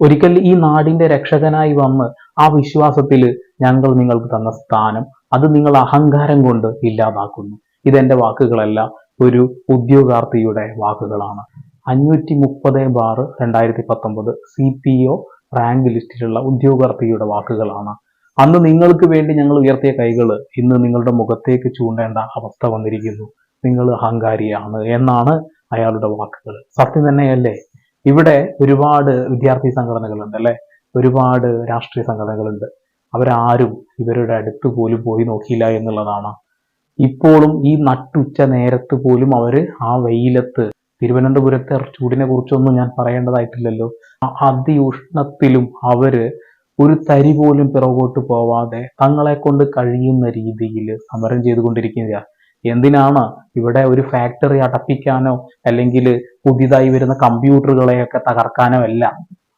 ഒരിക്കൽ ഈ നാടിന്റെ രക്ഷകനായി വന്ന് ആ വിശ്വാസത്തിൽ ഞങ്ങൾ നിങ്ങൾക്ക് തന്ന സ്ഥാനം അത് നിങ്ങൾ അഹങ്കാരം കൊണ്ട് ഇല്ലാതാക്കുന്നു. ഇതെന്റെ വാക്കുകളല്ല ഒരു ഉദ്യോഗാർത്ഥിയുടെ വാക്കുകളാണ്. അഞ്ഞൂറ്റി മുപ്പത് ബാർ രണ്ടായിരത്തി പത്തൊമ്പത് സി പി ഒ റാങ്ക് ലിസ്റ്റിലുള്ള ഉദ്യോഗാർത്ഥിയുടെ വാക്കുകളാണ്. അന്ന് നിങ്ങൾക്ക് വേണ്ടി ഞങ്ങൾ ഉയർത്തിയ കൈകൾ ഇന്ന് നിങ്ങളുടെ മുഖത്തേക്ക് ചൂണ്ടേണ്ട അവസ്ഥ വന്നിരിക്കുന്നു. നിങ്ങൾ അഹങ്കാരിയാണ് എന്നാണ് അയാളുടെ വാക്കുകൾ. സത്യം തന്നെയല്ലേ? ഇവിടെ ഒരുപാട് വിദ്യാർത്ഥി സംഘടനകളുണ്ട് അല്ലെ? ഒരുപാട് രാഷ്ട്രീയ സംഘടനകളുണ്ട്. അവരാരും ഇവരുടെ അടുത്ത് പോലും പോയി നോക്കിയില്ല എന്നുള്ളതാണ്. ഇപ്പോഴും ഈ നട്ടുച്ച നേരത്ത് പോലും അവർ ആ വെയിലത്ത് തിരുവനന്തപുരത്തെ ചൂടിനെ കുറിച്ചൊന്നും ഞാൻ പറയേണ്ടതായിട്ടില്ലല്ലോ. അതിയുഷ്ണത്തിലും അവർ ഒരു തരി പോലും പിറകോട്ട് പോവാതെ തങ്ങളെ കൊണ്ട് കഴിയുന്ന രീതിയിൽ സമരം ചെയ്തുകൊണ്ടിരിക്കുക എന്തിനാണ് ഇവിടെ ഒരു ഫാക്ടറി അടപ്പിക്കാനോ അല്ലെങ്കിൽ പുതിയതായി വരുന്ന കമ്പ്യൂട്ടറുകളെയൊക്കെ തകർക്കാനോ അല്ല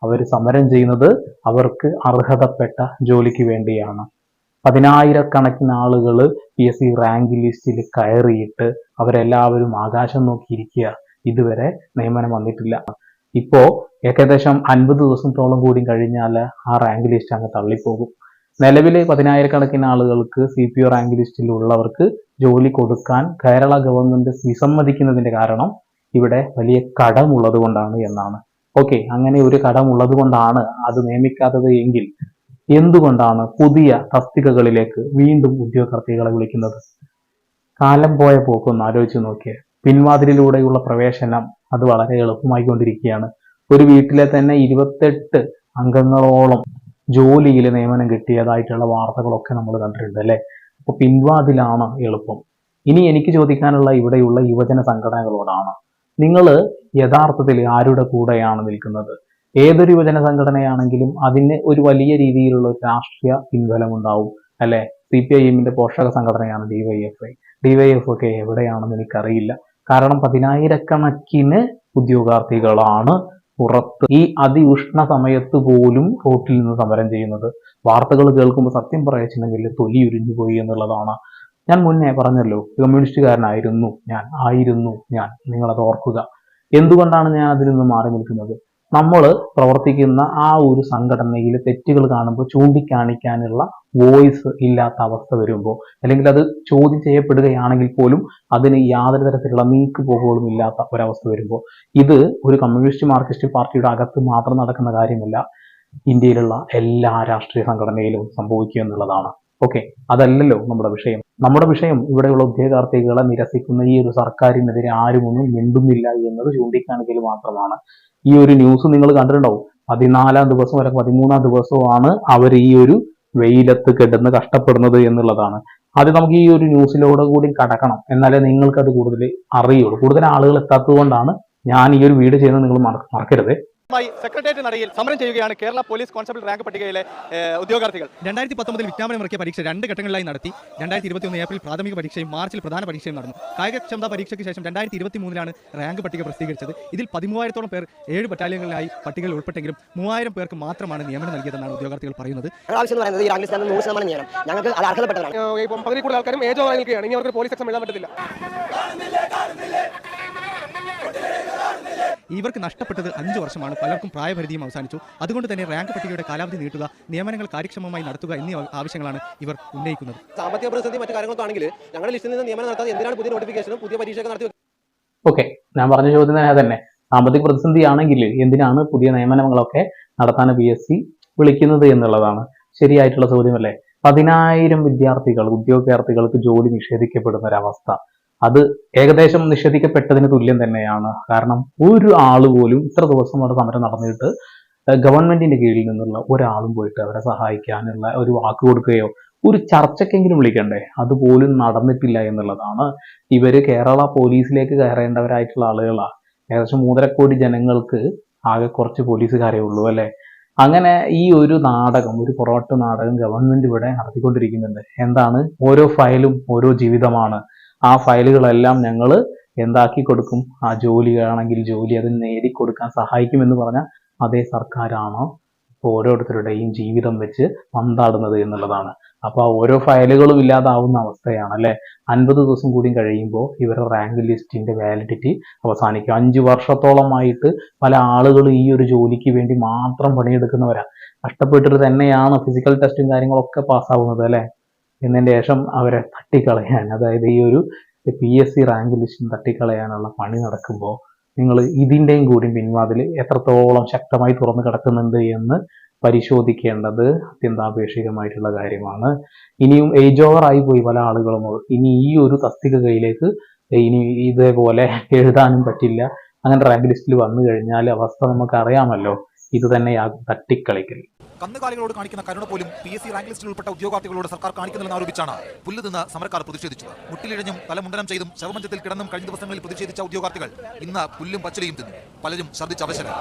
അവർ സമരം ചെയ്യുന്നത് അവർക്ക് അർഹതപ്പെട്ട ജോലിക്ക് വേണ്ടിയാണ്. പതിനായിരക്കണക്കിന് ആളുകൾ പി എസ് സി റാങ്ക് ലിസ്റ്റിൽ കയറിയിട്ട് അവരെല്ലാവരും ആകാശം നോക്കിയിരിക്കുക. ഇതുവരെ നിയമനം വന്നിട്ടില്ല. ഇപ്പോ ഏകദേശം അൻപത് ദിവസത്തോളം കൂടി കഴിഞ്ഞാൽ ആ റാങ്ക് ലിസ്റ്റ് അങ്ങ് തള്ളിപ്പോകും. നിലവിലെ പതിനായിരക്കണക്കിന് ആളുകൾക്ക് സി പി ഒ റാങ്ക് ലിസ്റ്റിലുള്ളവർക്ക് ജോലി കൊടുക്കാൻ കേരള ഗവൺമെന്റ് വിസമ്മതിക്കുന്നതിന്റെ കാരണം ഇവിടെ വലിയ കടമുള്ളത് കൊണ്ടാണ് എന്നാണ്. ഓക്കെ അങ്ങനെ ഒരു കടമുള്ളത് കൊണ്ടാണ് അത് നിയമിക്കാത്തത് എങ്കിൽ എന്തുകൊണ്ടാണ് പുതിയ തസ്തികകളിലേക്ക് വീണ്ടും ഉദ്യോഗാർത്ഥികളെ വിളിക്കുന്നത്? കാലം പോയ പോക്കൊന്ന് ആലോചിച്ച് നോക്കിയാൽ പിൻവാതിലിലൂടെയുള്ള പ്രവേശനം അത് വളരെ എളുപ്പമായിക്കൊണ്ടിരിക്കുകയാണ്. ഒരു വീട്ടിലെ തന്നെ ഇരുപത്തെട്ട് അംഗങ്ങളോളം ജോലിയിൽ നിയമനം കിട്ടിയതായിട്ടുള്ള വാർത്തകളൊക്കെ നമ്മൾ കണ്ടിട്ടുണ്ട് അല്ലെ? അപ്പൊ പിൻവാതിലാണ് എളുപ്പം. ഇനി എനിക്ക് ചോദിക്കാനുള്ള ഇവിടെയുള്ള യുവജന സംഘടനകളോടാണ്. നിങ്ങൾ യഥാർത്ഥത്തിൽ ആരുടെ കൂടെയാണ് നിൽക്കുന്നത്? ഏതൊരു യുവജന സംഘടനയാണെങ്കിലും അതിന് ഒരു വലിയ രീതിയിലുള്ള രാഷ്ട്രീയ പിൻബലം ഉണ്ടാവും അല്ലെ? സി പി ഐ എമ്മിന്റെ പോഷക സംഘടനയാണ് ഡിവൈഎഫ്ഐ ഡിവൈഎഫ്. ഒക്കെ എവിടെയാണെന്ന് എനിക്കറിയില്ല. കാരണം പതിനായിരക്കണക്കിന് ഉദ്യോഗാർത്ഥികളാണ് പുറത്ത് ഈ അതിഉഷ്ണ സമയത്ത് പോലും റോട്ടിൽ നിന്ന് സമരം ചെയ്യുന്നത്. വാർത്തകൾ കേൾക്കുമ്പോൾ സത്യം പറയച്ചിട്ടുണ്ടെങ്കിൽ തൊലി ഉരിഞ്ഞു പോയി എന്നുള്ളതാണ്. ഞാൻ മുന്നേ പറഞ്ഞല്ലോ കമ്മ്യൂണിസ്റ്റുകാരനായിരുന്നു ഞാൻ ആയിരുന്നു ഞാൻ. നിങ്ങളത് ഓർക്കുക. എന്തുകൊണ്ടാണ് ഞാൻ അതിൽ നിന്ന് മാറി നിൽക്കുന്നത്? നമ്മൾ പ്രവർത്തിക്കുന്ന ആ ഒരു സംഘടനയിൽ തെറ്റുകൾ കാണുമ്പോൾ ചൂണ്ടിക്കാണിക്കാനുള്ള വോയിസ് ഇല്ലാത്ത അവസ്ഥ വരുമ്പോൾ അല്ലെങ്കിൽ അത് ചോദ്യം ചെയ്യപ്പെടുകയാണെങ്കിൽ പോലും അതിന് യാതൊരു തരത്തിലുള്ള നീക്കുപോക്കുകളും ഇല്ലാത്ത ഒരവസ്ഥ വരുമ്പോൾ ഇത് ഒരു കമ്മ്യൂണിസ്റ്റ് മാർക്സിസ്റ്റ് പാർട്ടിയുടെ അകത്ത് മാത്രം നടക്കുന്ന കാര്യമല്ല. ഇന്ത്യയിലുള്ള എല്ലാ രാഷ്ട്രീയ സംഘടനയിലും സംഭവിക്കുക എന്നുള്ളതാണ്. ഓക്കെ അതല്ലല്ലോ നമ്മുടെ വിഷയം. നമ്മുടെ വിഷയം ഇവിടെയുള്ള ഉദ്യോഗാർത്ഥികളെ നിരസിക്കുന്ന ഈ ഒരു സർക്കാരിനെതിരെ ആരുമൊന്നും മിണ്ടുന്നില്ല എന്നത് ചൂണ്ടിക്കാണിക്കൽ മാത്രമാണ്. ഈ ഒരു ന്യൂസ് നിങ്ങൾ കണ്ടിട്ടുണ്ടാവും. പതിനാലാം ദിവസം വരെ പതിമൂന്നാം ദിവസമാണ് അവർ ഈ ഒരു വെയിലത്ത് കിടന്ന് കഷ്ടപ്പെടുന്നത് എന്നുള്ളതാണ്. അത് നമുക്ക് ഈ ഒരു ന്യൂസിലൂടെ കൂടി കടക്കണം. എന്നാലേ നിങ്ങൾക്ക് അത് കൂടുതൽ അറിയുള്ളൂ. കൂടുതൽ ആളുകൾ എത്താത്തത് കൊണ്ടാണ് ഞാൻ ഈ ഒരു വീട് ചെയ്യുന്നത് നിങ്ങൾ മറക്കരുത്. മായി സെക്രട്ടേറിയറ്റ് നടയിൽ സമരം ചെയ്യുകയാണ് കേരള പോലീസ് കോൺസ്റ്റബിൾ റാങ്ക് പട്ടികയിലെ ഉദ്യോഗാർത്ഥികൾ. രണ്ടായിരത്തി പത്തൊമ്പതിൽ വിജ്ഞാപനം ഇറക്കിയ പരീക്ഷ രണ്ട് ഘട്ടങ്ങളിലായി നടത്തി. രണ്ടായിരത്തി ഇരുപത്തി ഒന്ന് ഏപ്രിൽ പ്രാഥമിക പരീക്ഷയും മാർച്ചിൽ പ്രധാന പരീക്ഷയും നടന്നു. കായികക്ഷമതാ പരീക്ഷയ്ക്ക് ശേഷം രണ്ടായിരത്തി ഇരുപത്തി മൂന്നിലാണ് റാങ്ക് പട്ടിക പ്രസിദ്ധീകരിച്ചത്. ഇതിൽ പതിമൂവായിരത്തോളം പേർ ഏഴ് ബറ്റാലിയനുകളിലായി പട്ടികയിൽ ഉൾപ്പെട്ടെങ്കിലും മൂവായിരം പേർക്ക് മാത്രമാണ് നിയമനം നൽകിയതെന്നാണ് ഉദ്യോഗാർത്ഥികൾ പറയുന്നത്. ഞങ്ങൾക്ക് അത് അർഹതപ്പെട്ടതാണ്. ഇപ്പം പകുതി കൂടുതൽ ആൾക്കാരും ഏജോ ആയി നിൽക്കുകയാണ്. ഇനി അവർക്ക് പോലീസ് എക്സാം എഴുതാൻ പറ്റത്തില്ല. ഇവർക്ക് നഷ്ടപ്പെട്ടത് അഞ്ച് വർഷമാണ്. പലർക്കും പ്രായപരിധിയും അവസാനിച്ചു. അതുകൊണ്ട് തന്നെ റാങ്ക് പട്ടികയുടെ കാലാവധി നീട്ടുക നിയമനങ്ങൾ കാര്യക്ഷമമായി നടത്തുക എന്നീ ആവശ്യങ്ങളാണ് ഇവർ ഉന്നയിക്കുന്നത്. സാമ്പത്തിക പ്രതിസന്ധി മറ്റു കാര്യങ്ങളൊക്കെ ആണെങ്കിൽ ഞങ്ങളുടെ ലിസ്റ്റിൽ നിന്ന് നിയമനം നടത്താതെ എന്തിനാണ് പുതിയ നോട്ടിഫിക്കേഷനും പുതിയ പരീക്ഷയൊക്കെ നടത്തി ഓക്കെ ഞാൻ പറഞ്ഞ ചോദ്യം തന്നെ തന്നെ സാമ്പത്തിക പ്രതിസന്ധി ആണെങ്കിൽ എന്തിനാണ് പുതിയ നിയമനങ്ങളൊക്കെ നടത്താൻ പി എസ് സി വിളിക്കുന്നത് എന്നുള്ളതാണ് ശരിയായിട്ടുള്ള ചോദ്യമല്ലേ? പതിനായിരം വിദ്യാർത്ഥികൾ ഉദ്യോഗാർത്ഥികൾക്ക് ജോലി നിഷേധിക്കപ്പെടുന്ന ഒരവസ്ഥ. അത് ഏകദേശം നിഷേധിക്കപ്പെട്ടതിന് തുല്യം തന്നെയാണ്. കാരണം ഒരു ആൾ പോലും ഇത്ര ദിവസം അവിടെ സമരം നടന്നിട്ട് ഗവൺമെന്റിന്റെ കീഴിൽ നിന്നുള്ള ഒരാളും പോയിട്ട് അവരെ സഹായിക്കാനുള്ള ഒരു വാക്ക് കൊടുക്കുകയോ ഒരു ചർച്ചയ്ക്കെങ്കിലും വിളിക്കണ്ടേ? അതുപോലും നടന്നിട്ടില്ല എന്നുള്ളതാണ്. ഇവർ കേരള പോലീസിലേക്ക് കയറേണ്ടവരായിട്ടുള്ള ആളുകളാണ് ഏകദേശം മൂന്നര കോടി ജനങ്ങൾക്ക് ആകെ കുറച്ച് പോലീസുകാരേ ഉള്ളൂ അല്ലെ? അങ്ങനെ ഈ ഒരു നാടകം ഒരു പൊറോട്ട് നാടകം ഗവൺമെന്റ് ഇവിടെ നടത്തിക്കൊണ്ടിരിക്കുന്നുണ്ട്. എന്താണ്? ഓരോ ഫയലും ഓരോ ജീവിതമാണ്. ആ ഫയലുകളെല്ലാം ഞങ്ങൾ എന്താക്കി കൊടുക്കും? ആ ജോലിയാണെങ്കിൽ ജോലി അത് നേടിക്കൊടുക്കാൻ സഹായിക്കുമെന്ന് പറഞ്ഞ അതേ സർക്കാരാണോ ഓരോരുത്തരുടെയും ജീവിതം വെച്ച് പന്താടുന്നത് എന്നുള്ളതാണ്. അപ്പോൾ ആ ഓരോ ഫയലുകളും ഇല്ലാതാവുന്ന അവസ്ഥയാണ് അല്ലെ? അൻപത് ദിവസം കൂടി കഴിയുമ്പോൾ ഇവരുടെ റാങ്ക് ലിസ്റ്റിന്റെ വാലിഡിറ്റി അവസാനിക്കും. അഞ്ച് വർഷത്തോളമായിട്ട് പല ആളുകളും ഈ ഒരു ജോലിക്ക് വേണ്ടി മാത്രം പണിയെടുക്കുന്നവരാ. കഷ്ടപ്പെട്ടിട്ട് തന്നെയാണ് ഫിസിക്കൽ ടെസ്റ്റും കാര്യങ്ങളൊക്കെ പാസ്സാവുന്നത് അല്ലെ? എന്നതിന് ശേഷം അവരെ തട്ടിക്കളയാൻ അതായത് ഈ ഒരു പി എസ് സി റാങ്ക് ലിസ്റ്റും തട്ടിക്കളയാനുള്ള പണി നടക്കുമ്പോൾ നിങ്ങൾ ഇതിന്റെയും കൂടി പിൻവാതിൽ എത്രത്തോളം ശക്തമായി തുറന്നു കിടക്കുന്നുണ്ട് എന്ന് പരിശോധിക്കേണ്ടത് അത്യന്താപേക്ഷികമായിട്ടുള്ള കാര്യമാണ്. ഇനിയും ഏജ് ഓവർ ആയി പോയി പല ആളുകളും. ഇനി ഈ ഒരു തസ്തിക കയ്യിലേക്ക് ഇനി ഇതേപോലെ എഴുതാനും പറ്റില്ല. അങ്ങനെ റാങ്ക് ലിസ്റ്റിൽ വന്നു കഴിഞ്ഞാൽ അവസ്ഥ നമുക്കറിയാമല്ലോ. ഇത് തന്നെയാകും തട്ടിക്കളിക്കൽ. കന്നുകാലികളോട് കാണിക്കുന്ന കരുണ പോലും പി എസ് സി റാങ്ക് ലിസ്റ്റിൽ ഉൾപ്പെട്ട ഉദ്യോഗാർത്ഥികളോട് സർക്കാർ കാണിക്കുന്നില്ലെന്ന് ആരോപിച്ചാണ് പുല്ല് നിന്ന് സമരക്കാർ പ്രതിഷേധിച്ചത്. മുട്ടിലിഴഞ്ഞും തലമുണ്ടനം ചെയ്തും ശവമഞ്ചത്തിൽ കിടന്നും കഴിഞ്ഞ ദിവസങ്ങളിൽ പ്രതിഷേധിച്ച ഉദ്യോഗാർത്ഥികൾ ഇന്ന് പുല്ലും പച്ചിലയും തിന്നു. പലരും ഛർദ്ദിച്ച അവശരായി.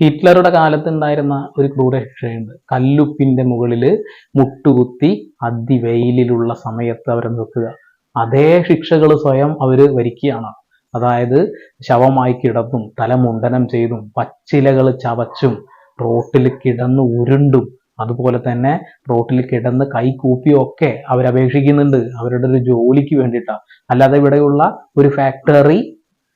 ഹിറ്റ്ലറുടെ കാലത്ത് ഉണ്ടായിരുന്ന ഒരു ക്രൂരശിക്ഷയുണ്ട് കല്ലുപ്പിന്റെ മുകളിൽ മുട്ടുകുത്തി അതിവെയിലുള്ള സമയത്ത് അവരെ നിർത്തുക. അതേ ശിക്ഷകൾ സ്വയം അവർ വരിക്കുകയാണ് അതായത് ശവമായി കിടന്നും തലമുണ്ടനം ചെയ്തും പച്ചിലകൾ ചവച്ചും റോട്ടിൽ കിടന്ന് ഉരുണ്ടും അതുപോലെ തന്നെ റോട്ടിൽ കിടന്ന് കൈ കൂപ്പിയും ഒക്കെ അവരപേക്ഷിക്കുന്നുണ്ട്. അവരുടെ ഒരു ജോലിക്ക് വേണ്ടിയിട്ടാണ് അല്ലാതെ ഇവിടെയുള്ള ഒരു ഫാക്ടറി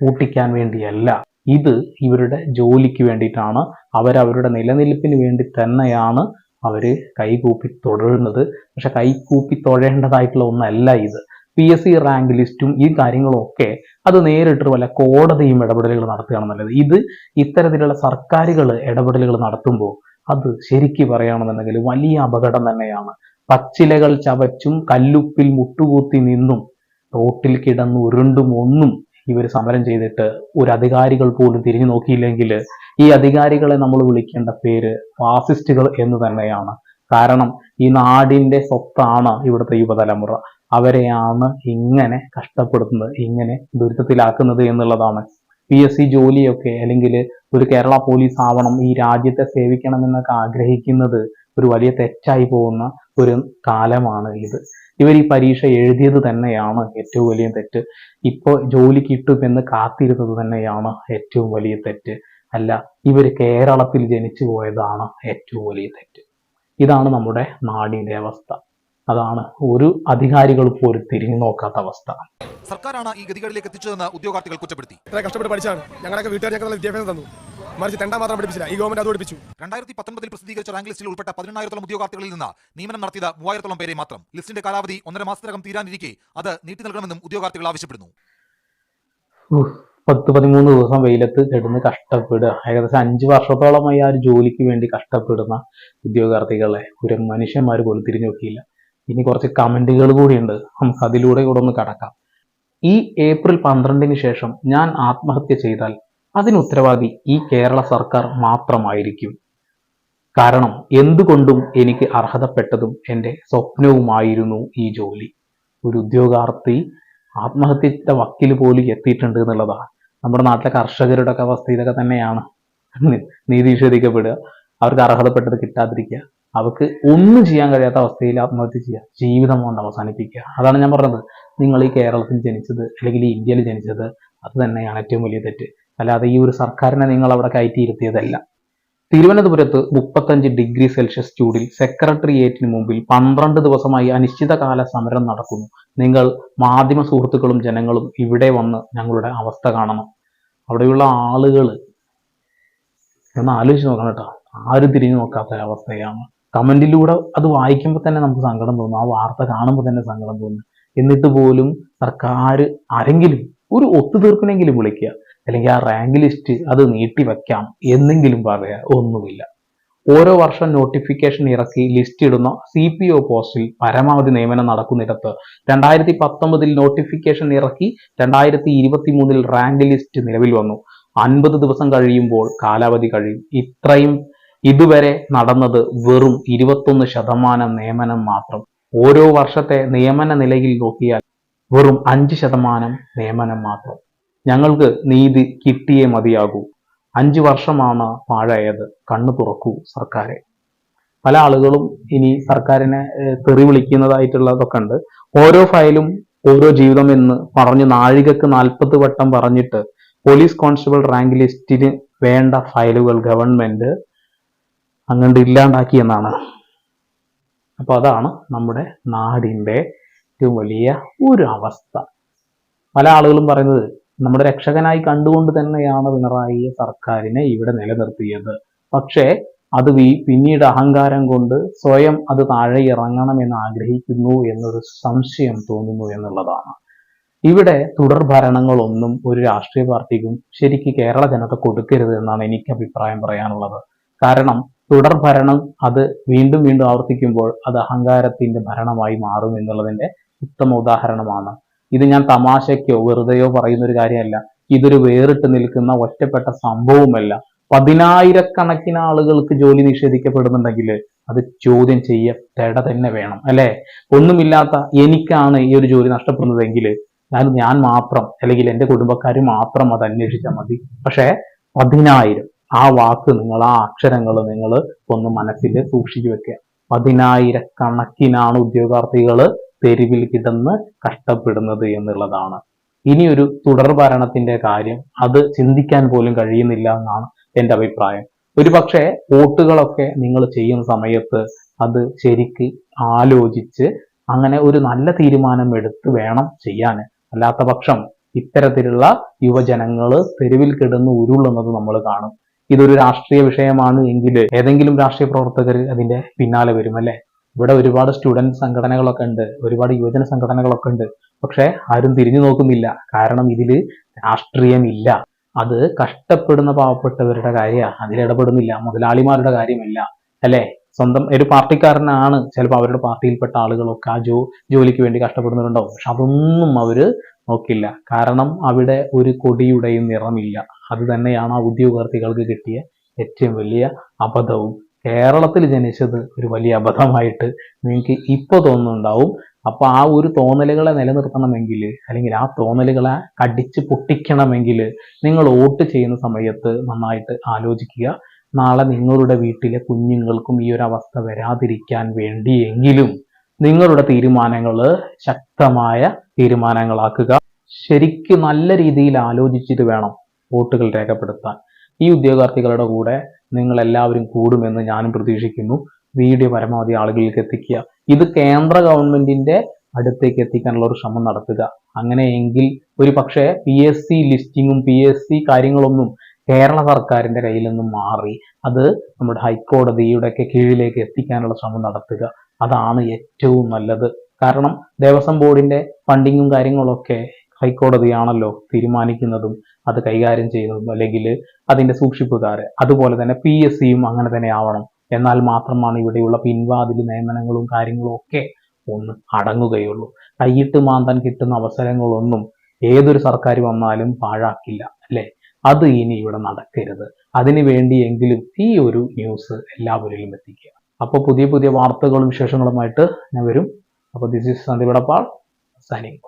പൂട്ടിക്കാൻ വേണ്ടിയല്ല. ഇത് ഇവരുടെ ജോലിക്ക് വേണ്ടിയിട്ടാണ്. അവരവരുടെ നിലനിൽപ്പിന് വേണ്ടി തന്നെയാണ് അവർ കൈകൂപ്പി തുടരുന്നത്. പക്ഷെ കൈകൂപ്പി തൊഴേണ്ടതായിട്ടുള്ള ഒന്നല്ല ഇത്. പി എസ് സി റാങ്ക് ലിസ്റ്റും ഈ കാര്യങ്ങളൊക്കെ അത് നേരിട്ട് വല്ല കോടതിയും ഇടപെടലുകൾ നടത്തുകയാണ് നല്ലത്. ഇത് ഇത്തരത്തിലുള്ള സർക്കാരുകൾ ഇടപെടലുകൾ നടത്തുമ്പോൾ അത് ശരിക്ക് പറയുകയാണെന്നുണ്ടെങ്കിൽ വലിയ അപകടം തന്നെയാണ്. പച്ചിലകൾ ചവച്ചും കല്ലുപ്പിൽ മുട്ടുകൂത്തി നിന്നും റോട്ടിൽ കിടന്ന് ഉരുണ്ടും ഒന്നും ഇവർ സമരം ചെയ്തിട്ട് ഒരു അധികാരികൾ പോലും തിരിഞ്ഞു നോക്കിയില്ലെങ്കിൽ ഈ അധികാരികളെ നമ്മൾ വിളിക്കേണ്ട പേര് ഫാസിസ്റ്റുകൾ എന്ന് തന്നെയാണ്. കാരണം ഈ നാടിന്റെ സ്വത്താണ് ഇവിടുത്തെ യുവതലമുറ. അവരെയാണ് ഇങ്ങനെ കഷ്ടപ്പെടുത്തുന്നത് ഇങ്ങനെ ദുരിതത്തിലാക്കുന്നത് എന്നുള്ളതാണ്. പി എസ് സി ജോലിയൊക്കെ അല്ലെങ്കിൽ ഒരു കേരള പോലീസ് ആവണം ഈ രാജ്യത്തെ സേവിക്കണം എന്നൊക്കെ ആഗ്രഹിക്കുന്നത് ഒരു വലിയ തെറ്റായി പോകുന്ന ഒരു കാലമാണ് ഇത്. ഇവർ ഈ പരീക്ഷ എഴുതിയത് തന്നെയാണ് ഏറ്റവും വലിയ തെറ്റ്. ഇപ്പോൾ ജോലി കിട്ടുമെന്ന് കാത്തിരുന്നത് തന്നെയാണ് ഏറ്റവും വലിയ തെറ്റ്. അല്ല ഇവർ കേരളത്തിൽ ജനിച്ചു പോയതാണ് ഏറ്റവും വലിയ തെറ്റ്. ഇതാണ് നമ്മുടെ നാടിന്റെ അവസ്ഥ. അതാണ് ഒരു അധികാരികൾ പോലും തിരിഞ്ഞു നോക്കാത്ത അവസ്ഥ. സർക്കാരാണ് ഈ ഗതികളിലേക്ക് എത്തിച്ചതെന്ന് ഉദ്യോഗാർത്ഥികൾ കുറ്റപ്പെടുത്തി. ഇത്ര കഷ്ടപ്പെട്ട് പഠിച്ചാണ്. ഞങ്ങളൊക്കെ വീട്ടുകാർ വിദ്യാഭ്യാസം തന്നു. മറിച്ച് തെണ്ടാ മാത്രം പഠിപ്പിച്ചില്ല. ഈ ഗവൺമെന്റ് അത് പഠിപ്പിച്ചു. രണ്ടായിരത്തി പത്തൊമ്പതിൽ പ്രസിദ്ധീകരിച്ച റാങ്ക് ലിസ്റ്റിൽ ഉൾപ്പെട്ട പതിനെണ്ണായിരത്തോളം ഉദ്യോഗാർത്ഥികളിൽ നിന്ന് നിയമനം നടത്തിയത് മൂവായിരത്തോളം പേരെ മാത്രം. ലിസ്റ്റിന്റെ കാലാവധി ഒന്നര മാസത്തിനകം തീരാനിരിക്കെ അത് നീട്ടി നൽകണമെന്നും ഉദ്യോഗാർത്ഥികൾ ആവശ്യപ്പെടുന്നു. പത്ത് പതിമൂന്ന് ദിവസം വെയിലത്ത് കിടന്ന് കഷ്ടപ്പെടുക. ഏകദേശം അഞ്ച് വർഷത്തോളമായി ആ ഒരു ജോലിക്ക് വേണ്ടി കഷ്ടപ്പെടുന്ന ഉദ്യോഗാർത്ഥികളെ ഒരു മനുഷ്യന്മാർ പോലും തിരിഞ്ഞു നോക്കിയില്ല. ഇനി കുറച്ച് കമന്റുകൾ കൂടിയുണ്ട്. നമുക്ക് അതിലൂടെ കൂടെ ഒന്ന് കടക്കാം. ഈ ഏപ്രിൽ പന്ത്രണ്ടിന് ശേഷം ഞാൻ ആത്മഹത്യ ചെയ്താൽ അതിന് ഉത്തരവാദി ഈ കേരള സർക്കാർ മാത്രമായിരിക്കും. കാരണം എന്തുകൊണ്ടും എനിക്ക് അർഹതപ്പെട്ടതും എന്റെ സ്വപ്നവുമായിരുന്നു ഈ ജോലി. ഒരു ഉദ്യോഗാർത്ഥി ആത്മഹത്യയുടെ വക്കിൽ പോലും എത്തിയിട്ടുണ്ട് എന്നുള്ളതാണ്. നമ്മുടെ നാട്ടിലെ കർഷകരുടെ ഒക്കെ അവസ്ഥ ഇതൊക്കെ തന്നെയാണ്. നി- നീതി നിഷേധിക്കപ്പെടുക. അവർക്ക് അർഹതപ്പെട്ടത് കിട്ടാതിരിക്കുക. അവർക്ക് ഒന്നും ചെയ്യാൻ കഴിയാത്ത അവസ്ഥയിൽ ആത്മഹത്യ ചെയ്യുക ജീവിതം കൊണ്ട് അവസാനിപ്പിക്കുക. അതാണ് ഞാൻ പറഞ്ഞത്. നിങ്ങൾ ഈ കേരളത്തിൽ ജനിച്ചത് അല്ലെങ്കിൽ ഈ ഇന്ത്യയിൽ ജനിച്ചത് അത് തന്നെയാണ് ഏറ്റവും വലിയ തെറ്റ്. അല്ലാതെ ഈ ഒരു സർക്കാരിനെ നിങ്ങൾ അവിടെ കയറ്റിയിരുത്തിയതല്ല തിരുവനന്തപുരത്ത് മുപ്പത്തഞ്ച് ഡിഗ്രി സെൽഷ്യസ് ചൂടിൽ സെക്രട്ടേറിയറ്റിന് മുമ്പിൽ പന്ത്രണ്ട് ദിവസമായി അനിശ്ചിതകാല സമരം നടക്കുന്നു. നിങ്ങൾ മാധ്യമ സുഹൃത്തുക്കളും ജനങ്ങളും ഇവിടെ വന്ന് ഞങ്ങളുടെ അവസ്ഥ കാണണം. അവിടെയുള്ള ആളുകൾ ഒന്ന് ആലോചിച്ച് നോക്കണം കേട്ടോ. ആരും തിരിഞ്ഞു നോക്കാത്ത അവസ്ഥയാണ് കമന്റിലൂടെ അത് വായിക്കുമ്പോൾ തന്നെ നമുക്ക് സങ്കടം തോന്നും. ആ വാർത്ത കാണുമ്പോൾ തന്നെ സങ്കടം തോന്നും. എന്നിട്ട് പോലും സർക്കാർ ആരെങ്കിലും ഒരു ഒത്തുതീർപ്പിനെങ്കിലും വിളിക്കുക. അല്ലെങ്കിൽ ആ റാങ്ക് ലിസ്റ്റ് അത് നീട്ടി വെക്കാം എന്നെങ്കിലും പറയുക ഒന്നുമില്ല. ഓരോ വർഷം നോട്ടിഫിക്കേഷൻ ഇറക്കി ലിസ്റ്റ് ഇടുന്ന സി പി ഒ പോസ്റ്റിൽ പരമാവധി നിയമനം നടക്കുന്നിടത്ത് രണ്ടായിരത്തി പത്തൊമ്പതിൽ നോട്ടിഫിക്കേഷൻ ഇറക്കി രണ്ടായിരത്തി ഇരുപത്തി മൂന്നിൽ റാങ്ക് ലിസ്റ്റ് നിലവിൽ വന്നു. അൻപത് ദിവസം കഴിയുമ്പോൾ കാലാവധി കഴിയും. ഇത്രയും ഇതുവരെ നടന്നത് വെറും ഇരുപത്തൊന്ന് ശതമാനം നിയമനം മാത്രം. ഓരോ വർഷത്തെ നിയമന നിലയിൽ നോക്കിയാൽ വെറും അഞ്ച് ശതമാനം നിയമനം മാത്രം. ഞങ്ങൾക്ക് നീതി കിട്ടിയേ മതിയാകൂ. അഞ്ച് വർഷമാണ് പാഴായത്. കണ്ണു തുറക്കൂ സർക്കാരെ. പല ആളുകളും ഇനി സർക്കാരിനെ തെറി വിളിക്കുന്നതായിട്ടുള്ളതൊക്കെ ഉണ്ട്. ഓരോ ഫയലും ഓരോ ജീവിതം എന്ന് പറഞ്ഞ് നാഴികക്ക് നാൽപ്പത് വട്ടം പറഞ്ഞിട്ട് പോലീസ് കോൺസ്റ്റബിൾ റാങ്ക് ലിസ്റ്റിന് വേണ്ട ഫയലുകൾ ഗവൺമെന്റ് അങ്ങണ്ട് ഇല്ലാണ്ടാക്കിയെന്നാണ് അപ്പൊ അതാണ് നമ്മുടെ നാടിന്റെ ഏറ്റവും വലിയ ഒരു അവസ്ഥ. പല ആളുകളും പറയുന്നത് നമ്മുടെ രക്ഷകനായി കണ്ടുകൊണ്ട് തന്നെയാണ് പിണറായി സർക്കാരിനെ ഇവിടെ നിലനിർത്തിയത്. പക്ഷേ അത് പിന്നീട് അഹങ്കാരം കൊണ്ട് സ്വയം അത് താഴെ ഇറങ്ങണമെന്ന് ആഗ്രഹിക്കുന്നു എന്നൊരു സംശയം തോന്നുന്നു എന്നുള്ളതാണ്. ഇവിടെ തുടർ ഭരണങ്ങളൊന്നും ഒരു രാഷ്ട്രീയ പാർട്ടിക്കും ശരിക്ക് കേരള ജനത കൊടുക്കരുത് എന്നാണ് എനിക്ക് അഭിപ്രായം പറയാനുള്ളത്. കാരണം തുടർ ഭരണം അത് വീണ്ടും വീണ്ടും ആവർത്തിക്കുമ്പോൾ അത് അഹങ്കാരത്തിന്റെ ഭരണമായി മാറും എന്നുള്ളതിന്റെ ഉത്തമ ഉദാഹരണമാണ്. ഇത് ഞാൻ തമാശയ്ക്കോ വെറുതെയോ പറയുന്ന ഒരു കാര്യമല്ല. ഇതൊരു വേറിട്ട് നിൽക്കുന്ന ഒറ്റപ്പെട്ട സംഭവമല്ല പതിനായിരക്കണക്കിന് ആളുകൾക്ക് ജോലി നിഷേധിക്കപ്പെടുന്നുണ്ടെങ്കിൽ അത് ചോദ്യം ചെയ്യപ്പെട തന്നെ വേണം അല്ലെ? ഒന്നുമില്ലാത്ത എനിക്കാണ് ഈ ഒരു ജോലി നഷ്ടപ്പെടുന്നതെങ്കിൽ ഞാൻ ഞാൻ മാത്രം അല്ലെങ്കിൽ എന്റെ കുടുംബക്കാർ മാത്രം അത് അന്വേഷിച്ചാൽ മതി. പക്ഷേ പതിനായിരം ആ വാക്ക് നിങ്ങൾ ആ അക്ഷരങ്ങൾ നിങ്ങൾ ഒന്ന് മനസ്സിൽ സൂക്ഷിച്ചു വെക്കുക. പതിനായിരക്കണക്കിനാണ് ഉദ്യോഗാർത്ഥികൾ തെരുവിൽ കിടന്ന് കഷ്ടപ്പെടുന്നത് എന്നുള്ളതാണ്. ഇനിയൊരു തുടർ ഭരണത്തിന്റെ കാര്യം അത് ചിന്തിക്കാൻ പോലും കഴിയുന്നില്ല എന്നാണ് എന്റെ അഭിപ്രായം. ഒരു പക്ഷേ വോട്ടുകളൊക്കെ നിങ്ങൾ ചെയ്യുന്ന സമയത്ത് അത് ശരിക്ക് ആലോചിച്ച് അങ്ങനെ ഒരു നല്ല തീരുമാനം എടുത്ത് വേണം ചെയ്യാൻ. അല്ലാത്ത പക്ഷം ഇത്തരത്തിലുള്ള യുവജനങ്ങൾ തെരുവിൽ കിടന്ന് ഉരുളുന്നത് നമ്മൾ കാണും. ഇതൊരു രാഷ്ട്രീയ വിഷയമാണ് എങ്കിൽ ഏതെങ്കിലും രാഷ്ട്രീയ പ്രവർത്തകർ അതിന്റെ പിന്നാലെ വരും അല്ലെ? ഇവിടെ ഒരുപാട് സ്റ്റുഡന്റ് സംഘടനകളൊക്കെ ഉണ്ട് ഒരുപാട് യുവജന സംഘടനകളൊക്കെ ഉണ്ട്. പക്ഷെ ആരും തിരിഞ്ഞു നോക്കുന്നില്ല. കാരണം ഇതിൽ രാഷ്ട്രീയമില്ല. അത് കഷ്ടപ്പെടുന്ന പാവപ്പെട്ടവരുടെ കാര്യമാണ്. അതിലിടപെടുന്നില്ല മുതലാളിമാരുടെ കാര്യമല്ല. അല്ലേ? സ്വന്തം ഒരു പാർട്ടിക്കാരനാണ്. ചിലപ്പോൾ അവരുടെ പാർട്ടിയിൽപ്പെട്ട ആളുകളൊക്കെ ആ ജോ ജോലിക്ക് വേണ്ടി കഷ്ടപ്പെടുന്നവരുണ്ടാവും. പക്ഷെ അതൊന്നും അവർ നോക്കില്ല. കാരണം അവിടെ ഒരു കൊടിയുടെയും നിറമില്ല. അത് തന്നെയാണ് ആ ഉദ്യോഗാർത്ഥികൾക്ക് കിട്ടിയ ഏറ്റവും വലിയ അബദ്ധവും. കേരളത്തിൽ ജനിച്ചത് ഒരു വലിയ അബദ്ധമായിട്ട് നിങ്ങൾക്ക് ഇപ്പോൾ തോന്നുന്നുണ്ടാവും. അപ്പൊ ആ ഒരു തോന്നലുകളെ നിലനിർത്തണമെങ്കിൽ അല്ലെങ്കിൽ ആ തോന്നലുകളെ കടിച്ച് പൊട്ടിക്കണമെങ്കിൽ നിങ്ങൾ വോട്ട് ചെയ്യുന്ന സമയത്ത് നന്നായിട്ട് ആലോചിക്കുക. നാളെ നിങ്ങളുടെ വീട്ടിലെ കുഞ്ഞുങ്ങൾക്കും ഈ ഒരു അവസ്ഥ വരാതിരിക്കാൻ വേണ്ടിയെങ്കിലും നിങ്ങളുടെ തീരുമാനങ്ങൾ ശക്തമായ തീരുമാനങ്ങളാക്കുക. ശരിക്ക് നല്ല രീതിയിൽ ആലോചിച്ചിട്ട് വേണം വോട്ടുകൾ രേഖപ്പെടുത്താൻ. ഈ ഉദ്യോഗാർത്ഥികളുടെ കൂടെ നിങ്ങൾ എല്ലാവരും കൂടുമെന്ന് ഞാനും പ്രതീക്ഷിക്കുന്നു. വീഡിയോ പരമാവധി ആളുകളിലേക്ക് എത്തിക്കുക. ഇത് കേന്ദ്ര ഗവൺമെന്റിന്റെ അടുത്തേക്ക് എത്തിക്കാനുള്ള ഒരു ശ്രമം നടത്തുക. അങ്ങനെയെങ്കിൽ ഒരു പക്ഷേ പി എസ് സി ലിസ്റ്റിങ്ങും പി എസ് സി കാര്യങ്ങളൊന്നും കേരള സർക്കാരിന്റെ കയ്യിൽ നിന്നും മാറി. അത് നമ്മുടെ ഹൈക്കോടതിയുടെ ഒക്കെ കീഴിലേക്ക് എത്തിക്കാനുള്ള ശ്രമം നടത്തുക. അതാണ് ഏറ്റവും നല്ലത്. കാരണം ദേവസ്വം ബോർഡിന്റെ ഫണ്ടിങ്ങും കാര്യങ്ങളൊക്കെ ഹൈക്കോടതിയാണല്ലോ തീരുമാനിക്കുന്നതും അത് കൈകാര്യം ചെയ്യുന്നതും അല്ലെങ്കിൽ അതിന്റെ സൂക്ഷിപ്പുകാർ അതുപോലെ തന്നെ പി എസ് സിയും അങ്ങനെ തന്നെ ആവണം. എന്നാൽ മാത്രമാണ് ഇവിടെയുള്ള പിൻവാതിൽ നിയമനങ്ങളും കാര്യങ്ങളും ഒക്കെ ഒന്ന് അടങ്ങുകയുള്ളൂ. കൈയിട്ട് മാന്താൻ കിട്ടുന്ന അവസരങ്ങളൊന്നും ഏതൊരു സർക്കാർ വന്നാലും പാഴാക്കില്ല അല്ലേ? അത് ഇനി ഇവിടെ നടക്കരുത്. അതിനു വേണ്ടിയെങ്കിലും ഈ ഒരു ന്യൂസ് എല്ലാവരിലും എത്തിക്കുക. അപ്പോൾ പുതിയ പുതിയ വാർത്തകളും വിശേഷങ്ങളുമായിട്ട് ഞാൻ വരും. അപ്പോൾ ദിസ് ഇസ് സന്ദീപ് സൈനിങ്